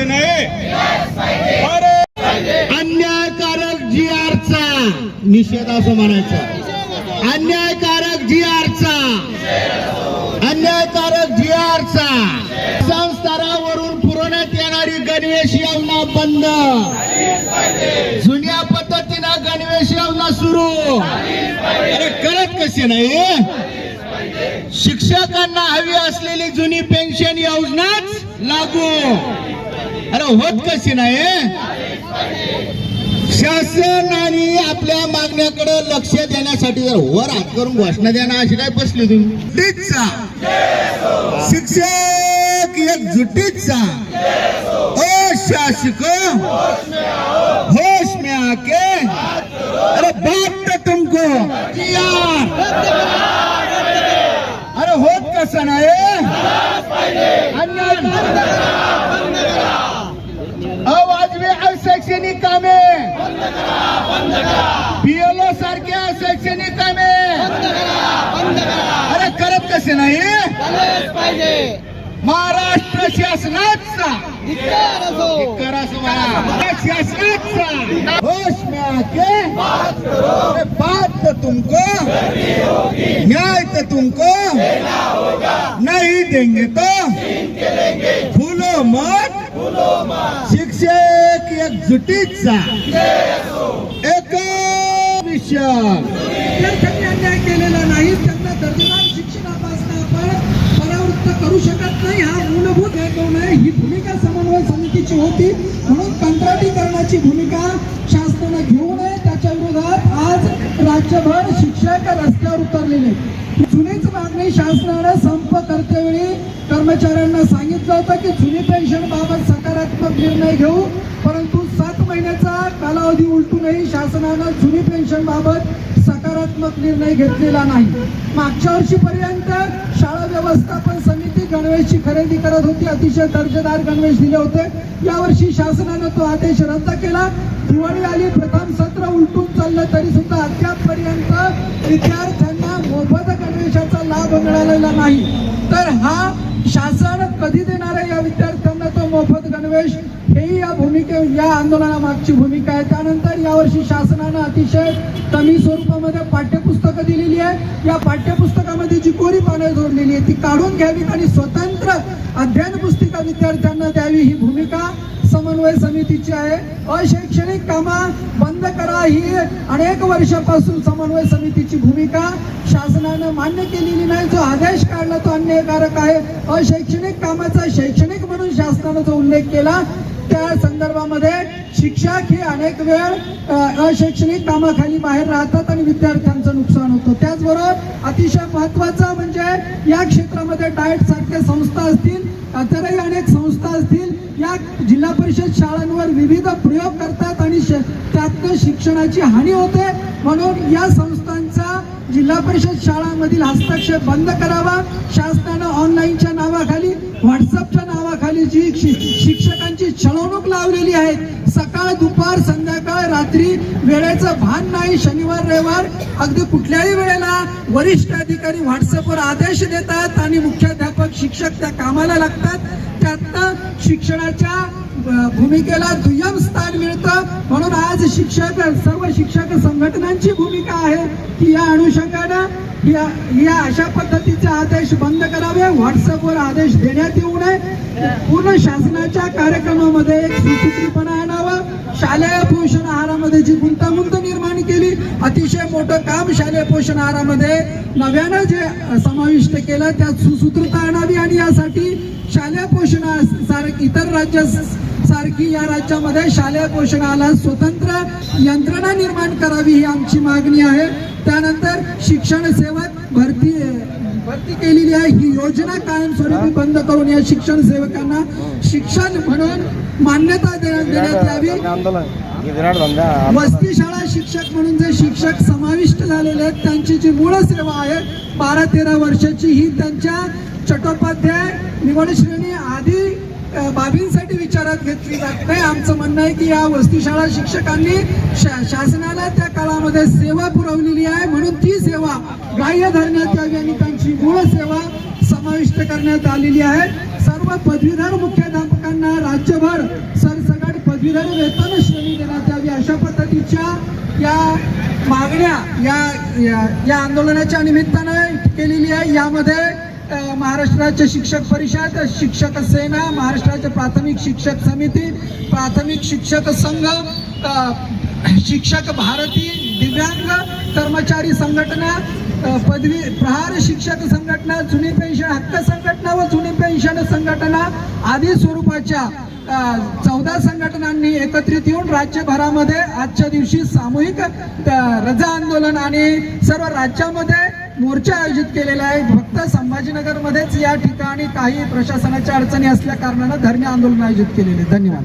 कसं नाही. अरे अन्यायकारक जी आरचा निषेध असं म्हणायचं. अन्यायकारक जी आरचा अन्यायकारक जी आरचा संस्थारावरून पुरवण्यात येणारी गणवेश योजना बंद. जुन्या पद्धतीनं गणवेश योजना सुरू. अरे करत कसे नाही? शिक्षकांना हवी असलेली जुनी पेन्शन योजनाच लागू. अरे होत कशी नाही शासनाने आपल्या मागण्याकडे लक्ष देण्यासाठी जर वर हात करून घोषणा देणं अशी काय बसली तुम्ही जुटीचा शिक्षक एकजुटीचा. ओ शासक. होश में आके अरे बात तुमको. कसं नाही अवाजवी अशैक्षणिक कामे पीएलओ सारख्या शैक्षणिक कामे अरे करत कसे नाही महाराष्ट्र शासनाचा शासनाचा होश में आके बात तो तुमको न्याय तो तुमको देंगे तो? फूलो मत। शिक्षक एकजुटीचा। एक विषय विद्यार्थ्यांनी अन्याय केलेला नाही त्यांना दर्जेदार शिक्षणापासून आपण परावृत्त करू शकत नाही. हा मूलभूत हेतू नाही. ही भूमिका समन्वय समितीची होती. म्हणून कंत्राटीकरणाची भूमिका शासनानं घेऊ नये. त्याच्या विरोधात आज राज्यभर शिक्षक रस्त्यावर उतरलेले जुनीच मागणी शासनानं होतं की जुनी पेन्शन बाबत सकारात्मक निर्णय घेऊ परंतु सात महिन्याचा कालावधी उलटूनही शासनानं जुनी पेन्शन बाबत सकारात्मक निर्णय घेतलेला नाही. मागच्या वर्षीपर्यंत शाळा व्यवस्थापन समिती गणवेशची खरेदी करत होती अतिशय दर्जेदार गणवेश दिले होते. यावर्षी शासनानं तो आदेश रद्द केला. दिवाळी आली प्रथम सत्र उलटून चाललं तरी सुद्धा अद्यापपर्यंत विद्यार्थ्यांना मोफत गणवेशाचा लाभ मिळालेला नाही. तर हा शासन कधी देणार आहे या विद्यार्थ्यांना तो मोफत गणवेश? हेही या भूमिके या आंदोलनामागची भूमिका आहे. त्यानंतर यावर्षी शासनानं अतिशय कमी स्वरूपामध्ये पाठ्यपुस्तकं दिलेली आहे या पाठ्यपुस्तकामध्ये जी कोरी पानं जोडलेली आहे ती काढून घ्यावीत आणि स्वतंत्र अध्ययन पुस्तिका विद्यार्थ्यांना द्यावी ही भूमिका समन्वय समितीची आहे. अशैक्षणिक कामा बंद करा ही अनेक वर्षापासून समन्वय समितीची भूमिका. शासनानं मान्य केलेली नाही. जो आदेश काढला तो अन्यायकारक आहे. अशैक्षणिक कामाचा शैक्षणिक म्हणून शासनानं जो उल्लेख केला त्या संदर्भामध्ये शिक्षक हे अनेक वेळ अशैक्षणिक कामाखाली बाहेर राहतात आणि विद्यार्थ्यांचं नुकसान होतं. त्याचबरोबर अतिशय महत्वाचं म्हणजे या क्षेत्रामध्ये डाएट सारख्या संस्था असतील इतरही अनेक संस्था असतील या जिल्हा परिषद शाळांवर विविध प्रयोग करतात आणि श- त्यातनं शिक्षणाची हानी होते. म्हणून या संस्थांचा जिल्हा परिषद शाळांमधील हस्तक्षेप बंद करावा. शासनानं ऑनलाईनच्या नावाखाली व्हॉट्सअपच्या नावाखाली जी मिरवणूक लावलेली आहेत. सकाळ दुपार संध्याकाळ रात्री वेळेचं भान नाही. शनिवार रविवार अगदी कुठल्याही वेळेला वरिष्ठ अधिकारी व्हॉट्सअपवर आदेश देतात आणि मुख्याध्यापक शिक्षक त्या कामाला लागतात. त्यातनं शिक्षणाच्या भूमिकेला दुय्यम स्थान मिळतं. म्हणून आज शिक्षक सर्व शिक्षक संघटनांची भूमिका आहे की या अनुषंगानं या या अशा पद्धतीचे आदेश बंद करावे. व्हॉट्सअपवर आदेश देण्यात येऊ नये. पूर्ण शासनाच्या कार्यक्रमामध्ये एक सुसूत्रीपणा आणावा. शालेय पोषण आहारामध्ये जी गुंतागुंत निर्माण केली अतिशय मोठं काम शालेय पोषण आहारामध्ये नव्यानं जे समाविष्ट केलं त्यात सुसूत्रता आणावी आणि यासाठी शालेय पोषण सारख इतर राज्य सारखी या राज्यामध्ये शालेय पोषणाला स्वतंत्र यंत्रणा निर्माण करावी ही आमची मागणी आहे. त्यानंतर शिक्षण सेवक भरती भरती केलेली आहे. ही योजना कायमस्वरूपी बंद करून या शिक्षण सेवकांना शिक्षण म्हणून मान्यता देण्यात देण्यात यावी. वस्ती शाळा शिक्षक म्हणून जे शिक्षक समाविष्ट झालेले आहेत त्यांची जी मूळ सेवा आहे बारा तेरा वर्षाची ही त्यांच्या चट्टोपाध्याय निवड श्रेणी आधी बाबींसाठी विचारात घेतली जात नाही. आमचं म्हणणं आहे की या वस्तीशाळा शिक्षकांनी शा- शासनाला त्या काळामध्ये सेवा पुरवलेली आहे. म्हणून ती सेवा ग्राह्य धरण्यात यावी आणि त्यांची मूळ सेवा समाविष्ट करण्यात आलेली आहे. सर्व पदवीधर मुख्याध्यापकांना राज्यभर सरसकट पदवीधर वेतन श्रेणी देण्यात यावी अशा पद्धतीच्या या मागण्या या या- या आंदोलनाच्या निमित्तानं केलेली आहे. यामध्ये महाराष्ट्राचे शिक्षक परिषद शिक्षक सेना महाराष्ट्राचे प्राथमिक शिक्षक समिती प्राथमिक शिक्षक संघ शिक्षक भारती दिव्यांग कर्मचारी संघटना पदवी प्रहार शिक्षक संघटना जुनी पेन्शन हक्क संघटना व जुनी पेन्शन संघटना आदी स्वरूपाच्या चौदा संघटनांनी एकत्रित येऊन राज्यभरामध्ये आजच्या दिवशी सामूहिक रजा आंदोलन आणि सर्व राज्यामध्ये मोर्चा आयोजित केलेला आहे. फक्त संभाजीनगरमध्येच या ठिकाणी काही प्रशासनाच्या अडचणी असल्या कारणानं धरणे आंदोलन आयोजित केलेले धन्यवाद.